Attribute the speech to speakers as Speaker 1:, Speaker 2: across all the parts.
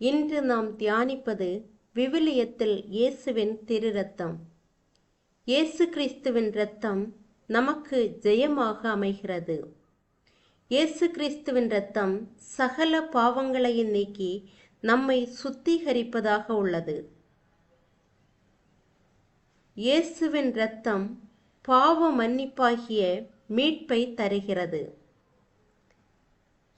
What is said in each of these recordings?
Speaker 1: இன்று நாம் தியானிப்பது விவிலியத்தில் இயேசுவின் திரு ரத்தம் இயேசு கிறிஸ்துவின் இரத்தம் நமக்கு ஜெயமாக அமைகிறது. இயேசு கிறிஸ்துவின் இரத்தம் சகல பாவங்களையும் நீக்கி நம்மை சுத்திகரிப்பதாக உள்ளது. இயேசுவின் இரத்தம் பாவ மன்னிப்பாகிய மீட்பை தருகிறது.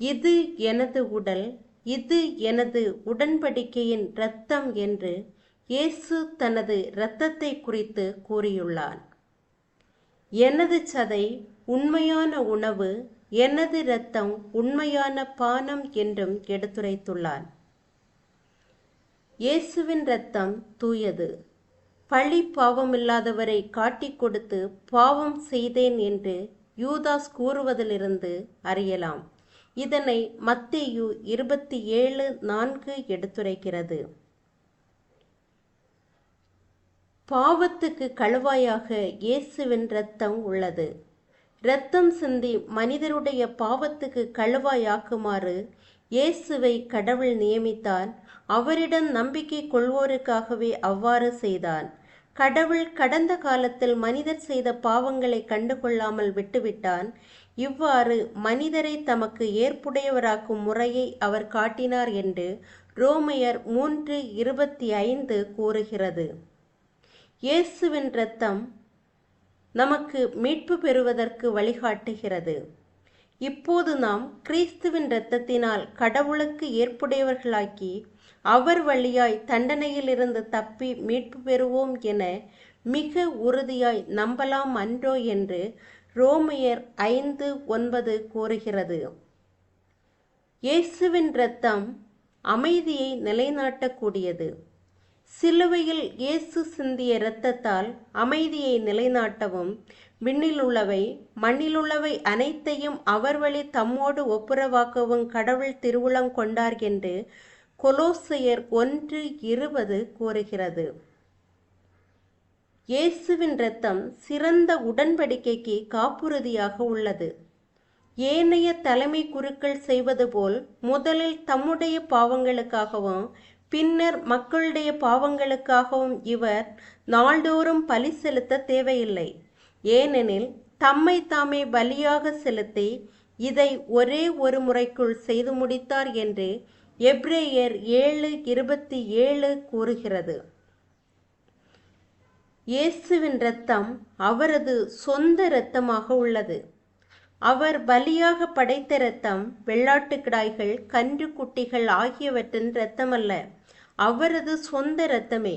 Speaker 1: இது எனது உடல் இது எனது உடன்படிக்கையின் இரத்தம் என்று இயேசு தனது இரத்தத்தை குறித்து கூறியுள்ளார். எனது சதை உண்மையான உணவு எனது இரத்தம் உண்மையான பானம் என்றும் எடுத்துரைத்துள்ளார். இயேசுவின் இரத்தம் தூயது. பழி பாவமில்லாதவரை காட்டிக் கொடுத்து பாவம் செய்தேன் என்று யூதாஸ் கூறுவதிலிருந்து அறியலாம். இதனை மத்தேயு இருபத்தி ஏழு நான்கு எடுத்துரைக்கிறது. பாவத்துக்கு கழுவாயாக இயேசுவின் இரத்தம் உள்ளது. இரத்தம் சிந்தி மனிதருடைய பாவத்துக்கு கழுவாயாக்குமாறு இயேசுவை கடவுள் நியமித்தார் அவரிடம் நம்பிக்கை கொள்வோருக்காகவே அவ்வாறு செய்தான். கடவுள் கடந்த காலத்தில் மனிதர் செய்த பாவங்களை கண்டுகொள்ளாமல் விட்டுவிட்டான். இவ்வாறு மனிதரை தமக்கு ஏற்புடையவராக்கும் முறையை அவர் காட்டினார் என்று ரோமையர் மூன்று இருபத்தி ஐந்து கூறுகிறது. இயேசுவின் இரத்தம் நமக்கு மீட்பு பெறுவதற்கு வழிகாட்டுகிறது. இப்போது நாம் கிறிஸ்துவின் இரத்தத்தினால் கடவுளுக்கு ஏற்புடையவர்களாக்கி அவர் வழியாய் தண்டனையிலிருந்து தப்பி மீட்பு பெறுவோம் என மிக உறுதியாய் நம்பலாம் அன்றோ என்று ரோமையர் ஐந்து ஒன்பது கூறுகிறது இயேசுவின் இரத்தம் அமைதியை நிலைநாட்டக்கூடியது. சிலுவையில் இயேசு சிந்திய இரத்தத்தால் அமைதியை நிலைநாட்டவும் விண்ணிலுள்ளவை மண்ணிலுள்ளவை அனைத்தையும் அவர் வழி தம்மோடு ஒப்புரவாக்கவும் கடவுள் திருவுளம் கொண்டார் என்று கொலோசையர் ஒன்று இருபது கூறுகிறது இயேசுவின் இரத்தம் சிறந்த உடன்படிக்கைக்கு காப்புறுதியாக உள்ளது. ஏனைய தலைமை குருக்கள் செய்வது போல் முதலில் தம்முடைய பாவங்களுக்காகவும் பின்னர் மக்களுடைய பாவங்களுக்காகவும் இவர் நாள்தோறும் பலி செலுத்த தேவையில்லை. ஏனெனில் தம்மை தாமே பலியாக செலுத்தி இதை ஒரே ஒரு முறைக்குள் செய்து முடித்தார் என்று எப்ரேயர் ஏழு இருபத்தி ஏழு கூறுகிறது. இயேசுவின் இரத்தம் அவரது சொந்த இரத்தமாக உள்ளது. அவர் பலியாக படைத்த இரத்தம் வெள்ளாட்டு கிடாய்கள் கன்று குட்டிகள் ஆகியவற்றின் இரத்தமல்ல. அவரது சொந்த இரத்தமே.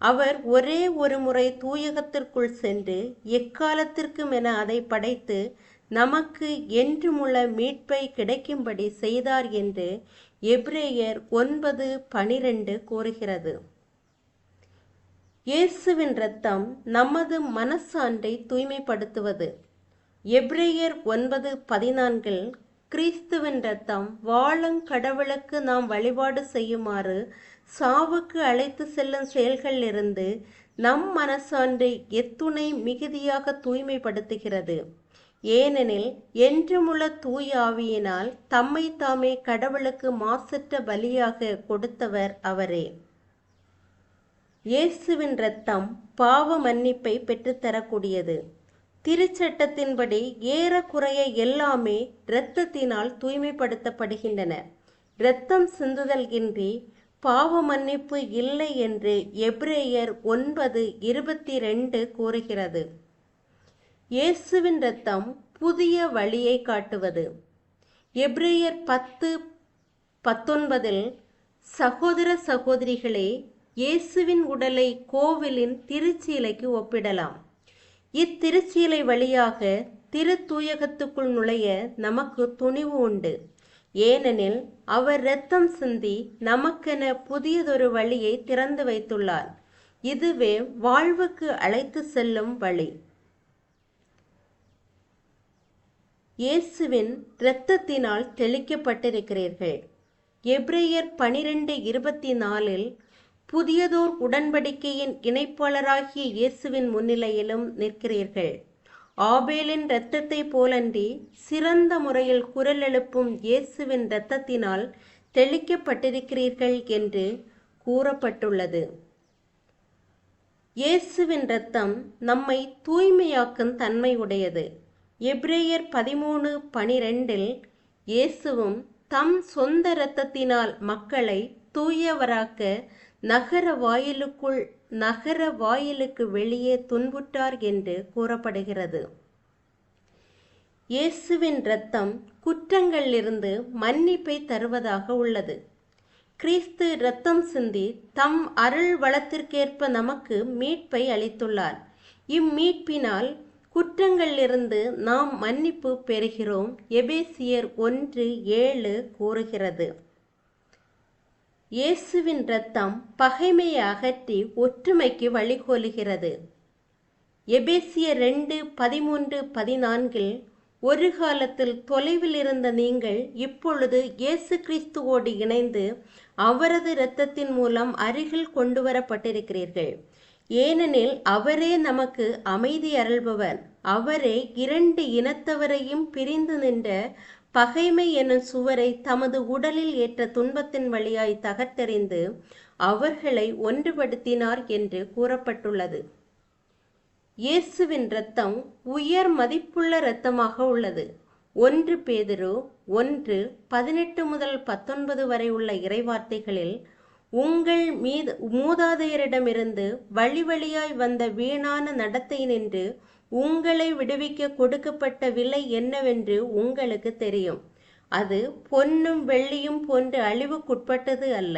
Speaker 1: அவர் ஒரே ஒரு முறை தூயகத்திற்குள் சென்று எக்காலத்திற்கும் என அதை படைத்து நமக்கு என்றுமுள்ள மீட்பை கிடைக்கும்படி செய்தார் என்று எப்ரேயர் ஒன்பது பனிரெண்டு கூறுகிறது. இயேசுவின் இரத்தம் நமது மனசான்றை தூய்மைப்படுத்துவது. எப்ரேயர் ஒன்பது பதினான்கில் கிறிஸ்துவின் இரத்தம் வாழும் கடவுளுக்கு நாம் வழிபாடு செய்யுமாறு சாவுக்கு அழைத்து செல்லும் செயல்களிலிருந்து நம் மனசான்றை எத்துணை மிகுதியாக தூய்மைப்படுத்துகிறது. ஏனெனில் என்றுமுள்ள தூய் ஆவியினால் தம்மை தாமே கடவுளுக்கு மாசற்ற பலியாக கொடுத்தவர் அவரே. இயேசுவின் இரத்தம் பாவ மன்னிப்பை பெற்றுத்தரக்கூடியது. திருச்சட்டத்தின்படி ஏறக்குறைய எல்லாமே இரத்தத்தினால் தூய்மைப்படுத்தப்படுகின்றன. இரத்தம் சிந்துதல் இன்றி பாவ மன்னிப்பு இல்லை என்று எப்ரேயர் ஒன்பது இருபத்தி ரெண்டு கூறுகிறது. இயேசுவின் இரத்தம் புதிய வழியை காட்டுவது. எப்ரேயர் பத்து பத்தொன்பதில் சகோதர சகோதரிகளே இயேசுவின் உடலை கோவிலின் திருச்சீலைக்கு ஒப்பிடலாம். இத்திருச்சீலை வழியாக திரு தூயகத்துக்குள் நுழைய நமக்கு துணிவு உண்டு. ஏனெனில் அவர் இரத்தம் சிந்தி நமக்கென புதியதொரு வழியை திறந்து வைத்துள்ளார். இதுவே வாழ்வுக்கு அழைத்து செல்லும் வழி. இயேசுவின் இரத்தத்தினால் தெளிக்கப்பட்டிருக்கிறீர்கள். எப்ரேயர் பனிரெண்டு இருபத்தி நாலில் புதியதோர் உடன்படிக்கையின் இணைப்பாளராகிய இயேசுவின் முன்னிலையிலும் நிற்கிறீர்கள். ஆபேலின் இரத்தத்தை போலன்றி சிறந்த முறையில் குரல் எழுப்பும் இயேசுவின் இரத்தத்தினால் தெளிக்கப்பட்டிருக்கிறீர்கள் என்று கூறப்பட்டுள்ளது. இயேசுவின் இரத்தம் நம்மை தூய்மையாக்கும் தன்மை உடையது எப்ரேயர் பதிமூணு பனிரெண்டில் இயேசுவும் தம் சொந்த இரத்தத்தினால் மக்களை தூயவராக்க நகர வாயிலுக்குள் நகர வாயிலுக்கு வெளியே துன்புற்றார் என்று கூறப்படுகிறது. இயேசுவின் இரத்தம் குற்றங்களிலிருந்து மன்னிப்பை தருவதாக உள்ளது. கிறிஸ்து இரத்தம் சிந்தி தம் அருள் வளத்திற்கேற்ப நமக்கு மீட்பை அளித்துள்ளார். இம்மீட்பினால் குற்றங்களிலிருந்து நாம் மன்னிப்பு பெறுகிறோம். எபேசியர் ஒன்று ஏழு கூறுகிறது. இயேசுவின் இரத்தம் பகைமையை அகற்றி ஒற்றுமைக்கு வழிகோலுகிறது. எபேசிய ரெண்டு பதிமூன்று பதினான்கில் ஒரு காலத்தில் தொலைவில் இருந்த நீங்கள் இப்பொழுது இயேசு கிறிஸ்துவோடு இணைந்து அவரது இரத்தத்தின் மூலம் அருகில் கொண்டு வரப்பட்டிருக்கிறீர்கள் ஏனெனில் அவரே நமக்கு அமைதி அருள்பவர். அவரே இரண்டு இனத்தவரையும் பிரிந்து நின்ற பகைமை என்னும் சுவரை தமது உடலில் ஏற்ற துன்பத்தின் வழியாய் தகர்த்தெறிந்து அவர்களை ஒன்றுபடுத்தினார் என்று கூறப்பட்டுள்ளது. இயேசுவின் இரத்தம் உயர் மதிப்புள்ள இரத்தமாக உள்ளது. ஒன்று பேதரு ஒன்று பதினெட்டு முதல் பத்தொன்பது வரை உள்ள இறைவார்த்தைகளில் உங்கள் மீது மூதாதையரிடமிருந்து வழி வழியாய் வந்த வீணான நடத்தை நின்று உங்களை விடுவிக்க கொடுக்கப்பட்ட விலை என்னவென்று உங்களுக்கு தெரியும். அது பொன்னும் வெள்ளியும் போன்ற அழிவுக்குட்பட்டது அல்ல.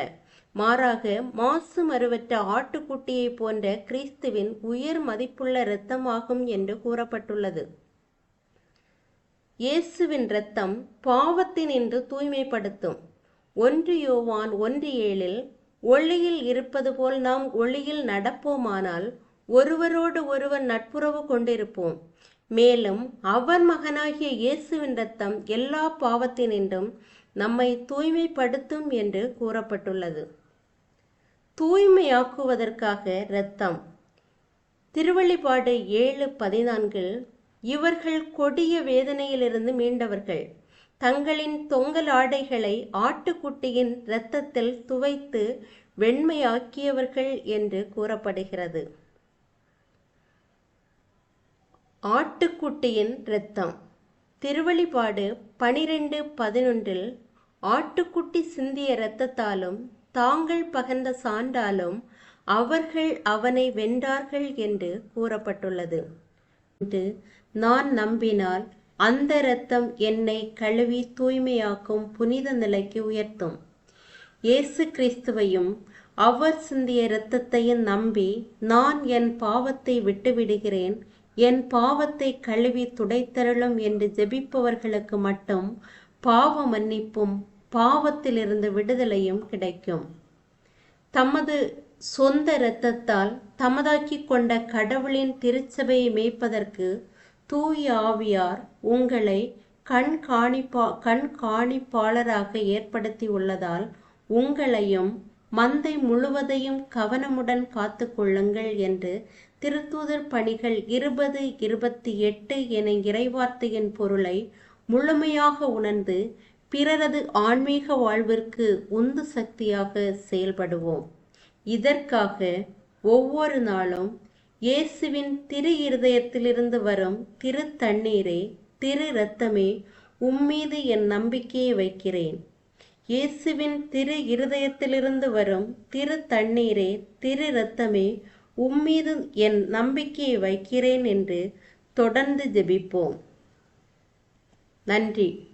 Speaker 1: மாறாக மாசு மறுவற்ற ஆட்டுக்குட்டியை போன்ற கிறிஸ்துவின் உயர் மதிப்புள்ள இரத்தமாகும் என்று கூறப்பட்டுள்ளது. இயேசுவின் இரத்தம் பாவத்தினின்று தூய்மைப்படுத்தும். ஒன்று யோவான் ஒன்று ஏழில் ஒளியில் இருப்பது போல் நாம் ஒளியில் நடப்போமானால் ஒருவரோடு ஒருவர் நட்புறவு கொண்டிருப்போம். மேலும் அவர் மகனாகிய இயேசுவின் இரத்தம் எல்லா பாவத்தினின்றும் நம்மை தூய்மைப்படுத்தும் என்று கூறப்பட்டுள்ளது. தூய்மையாக்குவதற்காக இரத்தம். திருவள்ளிப்பாடு ஏழு பதினான்கில் இவர்கள் கொடிய வேதனையிலிருந்து மீண்டவர்கள். தங்களின் தொங்கல் ஆடைகளை ஆட்டுக்குட்டியின் இரத்தத்தில் துவைத்து வெண்மையாக்கியவர்கள் என்று கூறப்படுகிறது. ஆட்டுக்குட்டியின் இரத்தம். திருவழிபாடு பனிரெண்டு பதினொன்றில் ஆட்டுக்குட்டி சிந்திய இரத்தத்தாலும் தாங்கள் பகர்ந்த சான்றாலும் அவர்கள் அவனை வென்றார்கள் என்று கூறப்பட்டுள்ளது. என்று நான் நம்பினால் அந்த இரத்தம் என்னை கழுவி தூய்மையாக்கும் புனித நிலைக்கு உயர்த்தும். இயேசு கிறிஸ்துவையும் அவர் சிந்திய இரத்தத்தையும் நம்பி நான் என் பாவத்தை விட்டுவிடுகிறேன். என் பாவத்தை கழுவி துடைத்தருளும் என்று ஜெபிப்பவர்களுக்கு மட்டும் பாவ மன்னிப்பும் பாவத்திலிருந்து விடுதலையும் கிடைக்கும். தமது சொந்த இரத்தத்தால் தமதாக்கி கொண்ட கடவுளின் திருச்சபையை மேய்ப்பதற்கு தூய ஆவியார் உங்களை கண்காணிப்பா கண்காணிப்பாளராக ஏற்படுத்தி உள்ளதால் உங்களையும் மந்தை முழுவதையும் கவனமுடன் காத்து கொள்ளுங்கள் என்று திருத்தூதர் பணிகள் இருபது இருபத்தி எட்டு என இறைவார்த்தையின் பொருளை முழுமையாக உணர்ந்து பிறரது ஆன்மீக வாழ்விற்கு உந்து சக்தியாக செயல்படுவோம். இதற்காக ஒவ்வொரு நாளும் இயேசுவின் திரு இருதயத்திலிருந்து வரும் திரு தண்ணீரே திரு இரத்தமே உம்மீது என் நம்பிக்கையை வைக்கிறேன். இயேசுவின் திரு இருதயத்திலிருந்து வரும் திரு தண்ணீரே திரு இரத்தமே உம்மீது என் நம்பிக்கையை வைக்கிறேன் என்று தொடர்ந்து ஜெபிப்போம். நன்றி.